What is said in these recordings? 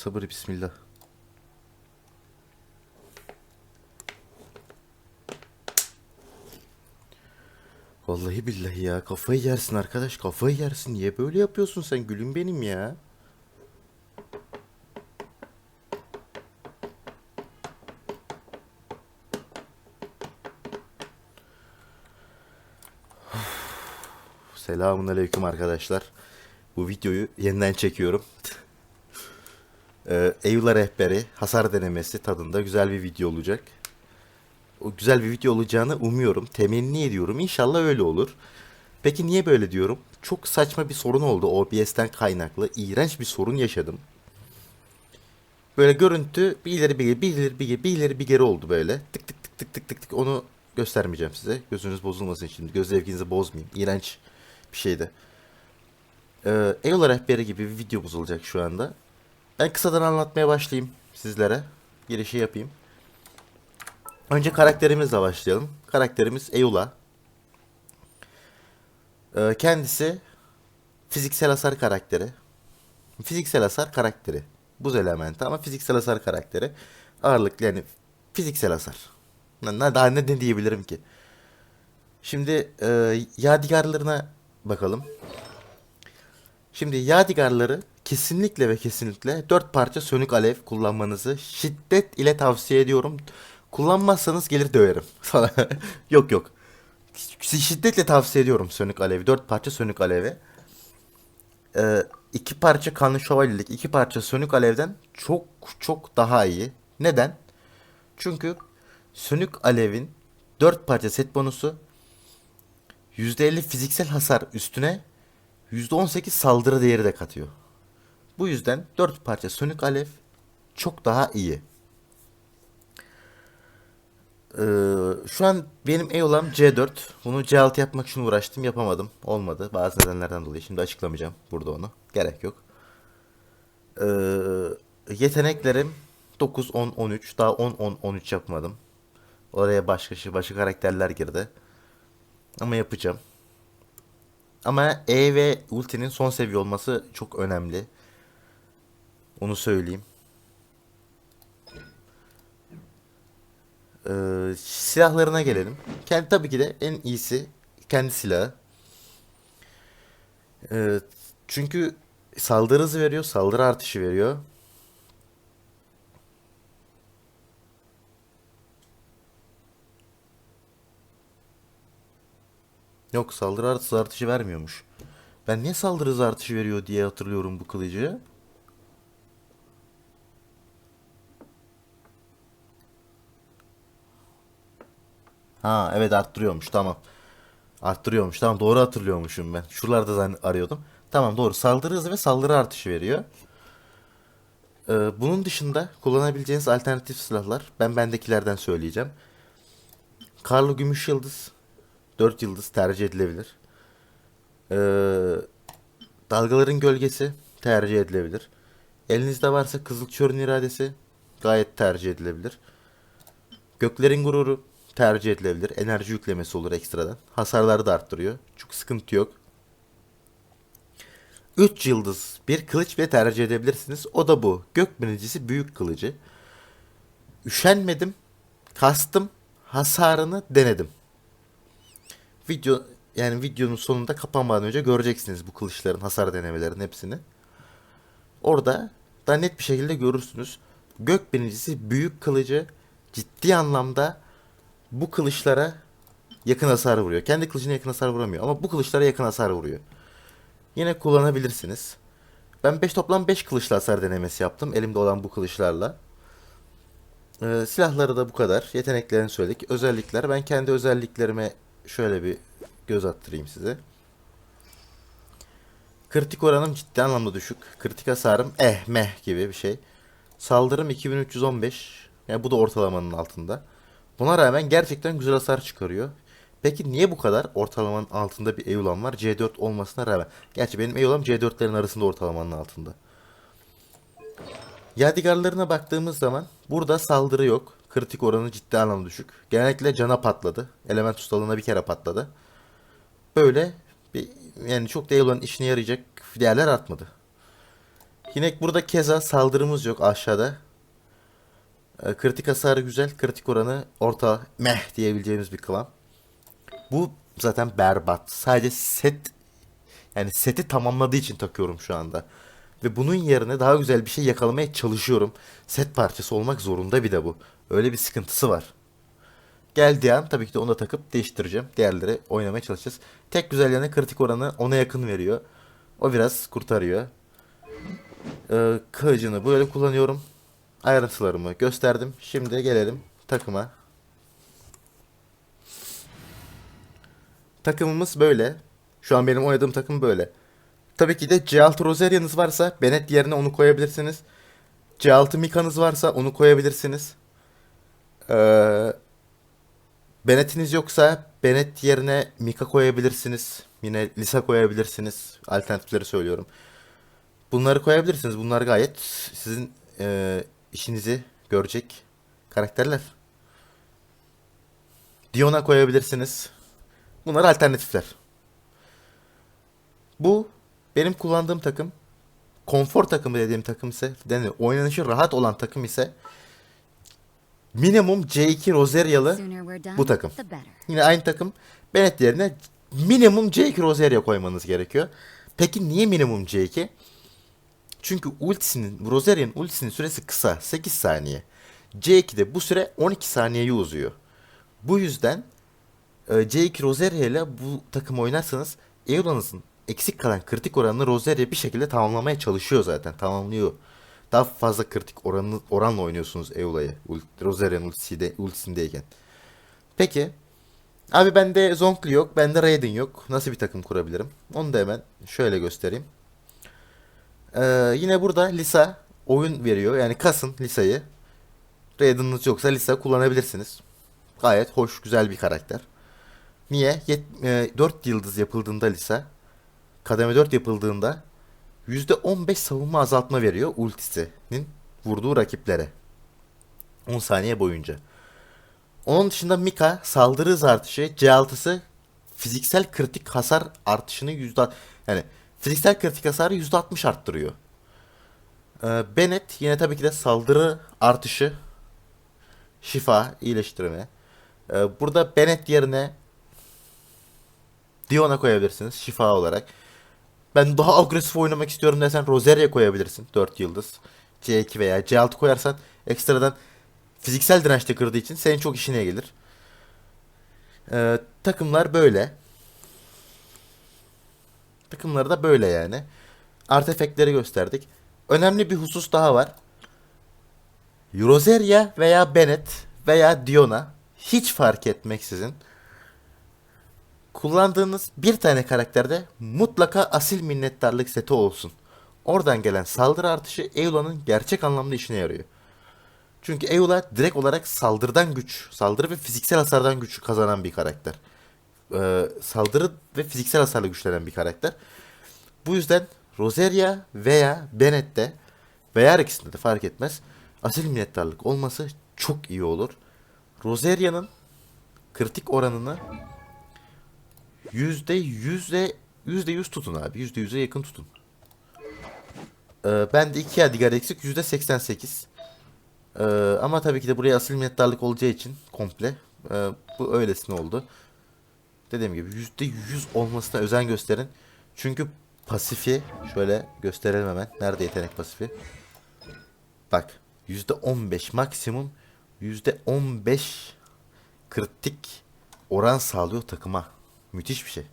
sabır bismillah. Vallahi billahi ya kafayı yersin arkadaş kafayı yersin. Niye böyle yapıyorsun sen gülüm benim ya? Selamun aleyküm arkadaşlar. Bu videoyu yeniden çekiyorum. Ee, Eyüla rehberi hasar denemesi tadında güzel bir video olacak. O güzel bir video olacağını umuyorum. Temenni ediyorum. İnşallah öyle olur. Peki niye böyle diyorum? Çok saçma bir sorun oldu OBS'ten kaynaklı. İğrenç bir sorun yaşadım. Böyle görüntü bir ileri bir geri, bir ileri bir geri, bir ileri bir geri oldu böyle. Tık tık tık tık tık tık tık. Onu göstermeyeceğim size. Gözünüz bozulmasın şimdi. Göz zevkinizi bozmayayım. İğrenç bir şeydi. Ee, Eyola rehberi gibi bir videomuz olacak şu anda. Ben kısadan anlatmaya başlayayım sizlere. Girişi yapayım. Önce karakterimizle başlayalım. Karakterimiz Eula. Ee, kendisi fiziksel hasar karakteri. Fiziksel hasar karakteri. Buz elementi ama fiziksel hasar karakteri. Ağırlıklı yani fiziksel hasar. Daha ne, ne diyebilirim ki? Şimdi e, yadigarlarına bakalım. Şimdi yadigarları kesinlikle ve kesinlikle 4 parça sönük alev kullanmanızı şiddet ile tavsiye ediyorum. Kullanmazsanız gelir döverim. Sana- yok yok. Şiddetle tavsiye ediyorum sönük alevi. 4 parça sönük alevi. Ee, iki parça kanlı şövalyelik, iki parça sönük alevden çok çok daha iyi. Neden? Çünkü sönük alevin 4 parça set bonusu %50 fiziksel hasar üstüne %18 saldırı değeri de katıyor. Bu yüzden 4 parça sönük alev çok daha iyi. Ee, şu an benim Eola'm C4. Bunu C6 yapmak için uğraştım yapamadım. Olmadı bazı nedenlerden dolayı. Şimdi açıklamayacağım burada onu. Gerek yok. Ee, yeteneklerim 9, 10, 13. Daha 10, 10, 13 yapmadım. Oraya başka şey, başka karakterler girdi. Ama yapacağım. Ama E ve ultinin son seviye olması çok önemli. Onu söyleyeyim. Ee, silahlarına gelelim. Kendi tabii ki de en iyisi kendi silahı. Ee, çünkü saldırı hızı veriyor, saldırı artışı veriyor. Yok saldırı artışı artışı vermiyormuş. Ben niye saldırı hızı artışı veriyor diye hatırlıyorum bu kılıcı. Ha evet arttırıyormuş tamam. Arttırıyormuş tamam doğru hatırlıyormuşum ben. Şuralarda arıyordum. Tamam doğru saldırı hızı ve saldırı artışı veriyor. Ee, bunun dışında kullanabileceğiniz alternatif silahlar ben bendekilerden söyleyeceğim. Karlı Gümüş Yıldız 4 yıldız tercih edilebilir. Ee, dalgaların gölgesi tercih edilebilir. Elinizde varsa Kızıl Çörün iradesi gayet tercih edilebilir. Göklerin gururu tercih edilebilir. Enerji yüklemesi olur ekstradan. Hasarları da arttırıyor. Çok sıkıntı yok. 3 yıldız bir kılıç bile tercih edebilirsiniz. O da bu. Gök binicisi büyük kılıcı. Üşenmedim. Kastım. Hasarını denedim. Video yani videonun sonunda kapanmadan önce göreceksiniz bu kılıçların hasar denemelerin hepsini. Orada da net bir şekilde görürsünüz. Gök binicisi büyük kılıcı ciddi anlamda bu kılıçlara yakın hasar vuruyor. Kendi kılıcına yakın hasar vuramıyor ama bu kılıçlara yakın hasar vuruyor. Yine kullanabilirsiniz. Ben 5 toplam 5 kılıçla hasar denemesi yaptım elimde olan bu kılıçlarla. Ee, silahları da bu kadar. Yeteneklerini söyledik. Özellikler. Ben kendi özelliklerime şöyle bir göz attırayım size. Kritik oranım ciddi anlamda düşük. Kritik hasarım eh meh gibi bir şey. Saldırım 2315. Yani bu da ortalamanın altında. Buna rağmen gerçekten güzel hasar çıkarıyor. Peki niye bu kadar ortalamanın altında bir Eulam var C4 olmasına rağmen? Gerçi benim Eulam C4'lerin arasında ortalamanın altında. Yadigarlarına baktığımız zaman burada saldırı yok. Kritik oranı ciddi anlamda düşük. Genellikle cana patladı. Element ustalığına bir kere patladı. Böyle bir yani çok da Eula'nın işine yarayacak değerler artmadı. Yine burada keza saldırımız yok aşağıda. Ee, kritik hasarı güzel. Kritik oranı orta meh diyebileceğimiz bir klan. Bu zaten berbat. Sadece set yani seti tamamladığı için takıyorum şu anda. Ve bunun yerine daha güzel bir şey yakalamaya çalışıyorum. Set parçası olmak zorunda bir de bu. Öyle bir sıkıntısı var. Geldiği an tabii ki de onu da takıp değiştireceğim. Diğerleri oynamaya çalışacağız. Tek güzel yanı kritik oranı ona yakın veriyor. O biraz kurtarıyor. Ee, kılıcını böyle kullanıyorum. Ayrıntılarımı gösterdim. Şimdi gelelim takıma. Takımımız böyle. Şu an benim oynadığım takım böyle. Tabii ki de C6 Rosaria'nız varsa Bennett yerine onu koyabilirsiniz. C6 Mika'nız varsa onu koyabilirsiniz. Ee, Bennett'iniz yoksa Bennett yerine Mika koyabilirsiniz. Yine Lisa koyabilirsiniz. Alternatifleri söylüyorum. Bunları koyabilirsiniz. Bunlar gayet sizin e, işinizi görecek karakterler. Diona koyabilirsiniz. Bunlar alternatifler. Bu benim kullandığım takım. Konfor takımı dediğim takım ise, yani oynanışı rahat olan takım ise minimum C2 Rosaria'lı Sooner we're done, bu takım. Yine aynı takım Bennett yerine minimum C2 Rosaria koymanız gerekiyor. Peki niye minimum C2? Çünkü ultisinin, Rosaria'nın ultisinin süresi kısa. 8 saniye. C2'de bu süre 12 saniyeye uzuyor. Bu yüzden e, C2 Rosaria ile bu takım oynarsanız Eula'nızın eksik kalan kritik oranını Rosaria bir şekilde tamamlamaya çalışıyor zaten. Tamamlıyor. Daha fazla kritik oranı, oranla oynuyorsunuz Eula'yı. Rosaria'nın ultisinde, ultisindeyken. Peki. Abi bende Zonkli yok. Bende Raiden yok. Nasıl bir takım kurabilirim? Onu da hemen şöyle göstereyim. Ee, yine burada Lisa oyun veriyor. Yani kasın Lisa'yı. Raiden'ınız yoksa Lisa kullanabilirsiniz. Gayet hoş, güzel bir karakter. Niye? Yet- e, 4 yıldız yapıldığında Lisa, kademe 4 yapıldığında %15 savunma azaltma veriyor ultisinin vurduğu rakiplere. 10 saniye boyunca. Onun dışında Mika saldırı hız artışı, C6'sı fiziksel kritik hasar artışını yüzde yani fiziksel kritik hasarı yüzde 60 arttırıyor. Ee, Bennett yine tabii ki de saldırı artışı, şifa, iyileştirme. Ee, burada Bennett yerine Diona koyabilirsiniz şifa olarak. Ben daha agresif oynamak istiyorum desen Rosaria koyabilirsin 4 yıldız. C2 veya C6 koyarsan ekstradan fiziksel dirençte kırdığı için senin çok işine gelir. Ee, takımlar böyle. Takımları da böyle yani. Artefekleri gösterdik. Önemli bir husus daha var. Rosaria veya Bennett veya Diona hiç fark etmeksizin kullandığınız bir tane karakterde mutlaka asil minnettarlık seti olsun. Oradan gelen saldırı artışı Eula'nın gerçek anlamda işine yarıyor. Çünkü Eula direkt olarak saldırıdan güç, saldırı ve fiziksel hasardan güç kazanan bir karakter. Ee, saldırı ve fiziksel hasarla güçlenen bir karakter. Bu yüzden Rosaria veya Bennett'te veya her ikisinde de fark etmez. Asil minnettarlık olması çok iyi olur. Rosaria'nın kritik oranını yüzde yüzde yüzde yüz tutun abi. Yüzde yüze yakın tutun. Ee, ben de iki Yadigar eksik yüzde seksen sekiz. Ee, ama tabii ki de buraya asil minnettarlık olacağı için komple e, bu öylesine oldu. Dediğim gibi yüzde yüz olmasına özen gösterin. Çünkü pasifi şöyle gösterelim hemen. Nerede yetenek pasifi? Bak yüzde on beş maksimum yüzde on beş kritik oran sağlıyor takıma. Müthiş bir şey.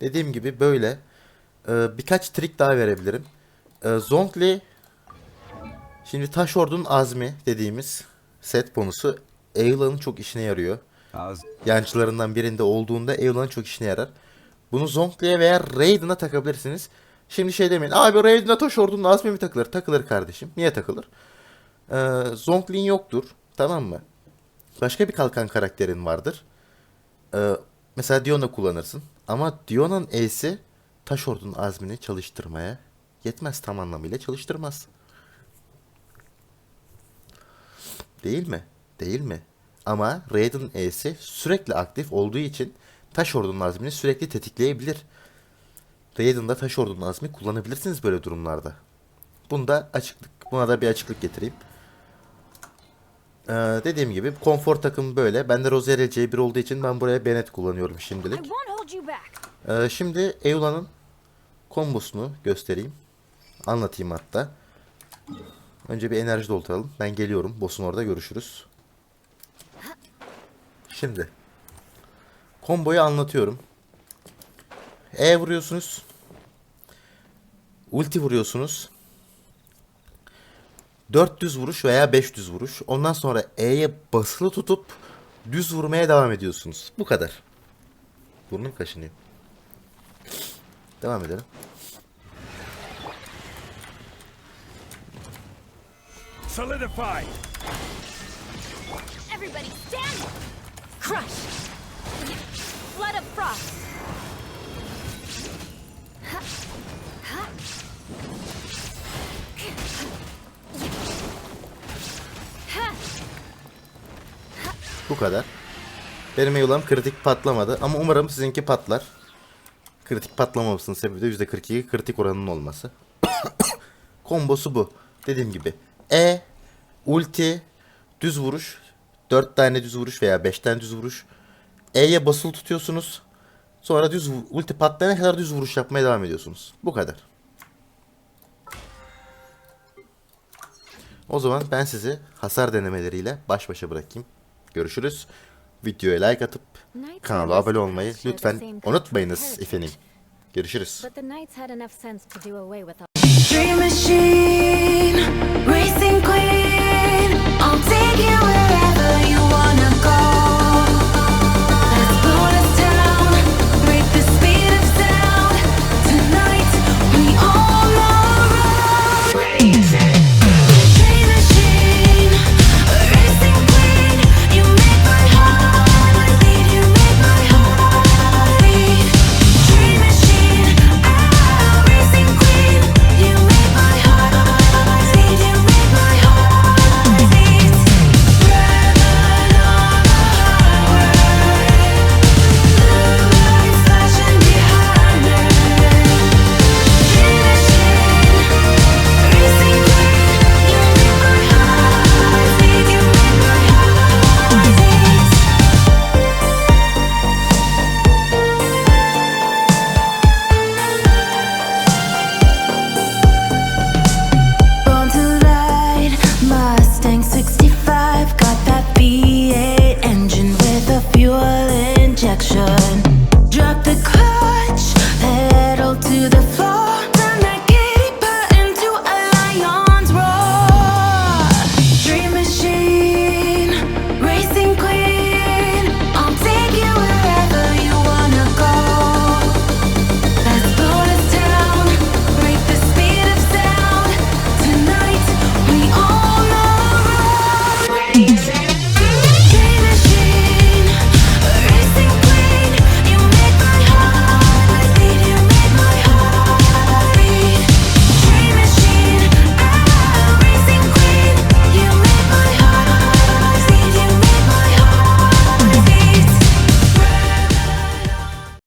Dediğim gibi böyle. Ee, birkaç trik daha verebilirim. Ee, şimdi Taş Ordu'nun azmi dediğimiz set bonusu Eula'nın çok işine yarıyor. Az Yancılarından birinde olduğunda Eula'nın çok işine yarar. Bunu Zongli'ye veya Raiden'a takabilirsiniz. Şimdi şey demeyin. Abi Raiden'a Taş Ordu'nun azmi mi takılır? Takılır kardeşim. Niye takılır? Ee, Zongli'nin yoktur. Tamam mı? Başka bir kalkan karakterin vardır. Ee, mesela Diona kullanırsın. Ama Diona'nın E'si Taş Ordu'nun azmini çalıştırmaya yetmez tam anlamıyla çalıştırmaz. Değil mi? Değil mi? Ama Raiden E'si sürekli aktif olduğu için taş ordunun azmini sürekli tetikleyebilir. Raiden'da taş ordunun azmi kullanabilirsiniz böyle durumlarda. Bunda açıklık, buna da bir açıklık getireyim. Ee, dediğim gibi konfor takım böyle. Ben de Rosaria C1 olduğu için ben buraya Bennett kullanıyorum şimdilik. Ee, şimdi Eula'nın kombosunu göstereyim. Anlatayım hatta. Önce bir enerji dolduralım. Ben geliyorum. Boss'un orada görüşürüz. Şimdi. Komboyu anlatıyorum. E vuruyorsunuz. Ulti vuruyorsunuz. 400 vuruş veya 500 vuruş. Ondan sonra E'ye basılı tutup düz vurmaya devam ediyorsunuz. Bu kadar. Burnum kaşınıyor. Devam edelim. Solidify! Everybody stand! Crush! Flood of frost! Bu kadar. Benim Eula'm kritik patlamadı ama umarım sizinki patlar. Kritik patlamamasının sebebi de %42 kritik oranının olması. Kombosu bu. Dediğim gibi. E, ulti, düz vuruş. 4 tane düz vuruş veya 5 tane düz vuruş. E'ye basılı tutuyorsunuz. Sonra düz ulti patlayana kadar düz vuruş yapmaya devam ediyorsunuz. Bu kadar. O zaman ben sizi hasar denemeleriyle baş başa bırakayım. Görüşürüz. Videoya like atıp kanala abone olmayı lütfen unutmayınız efendim. Görüşürüz. Sure.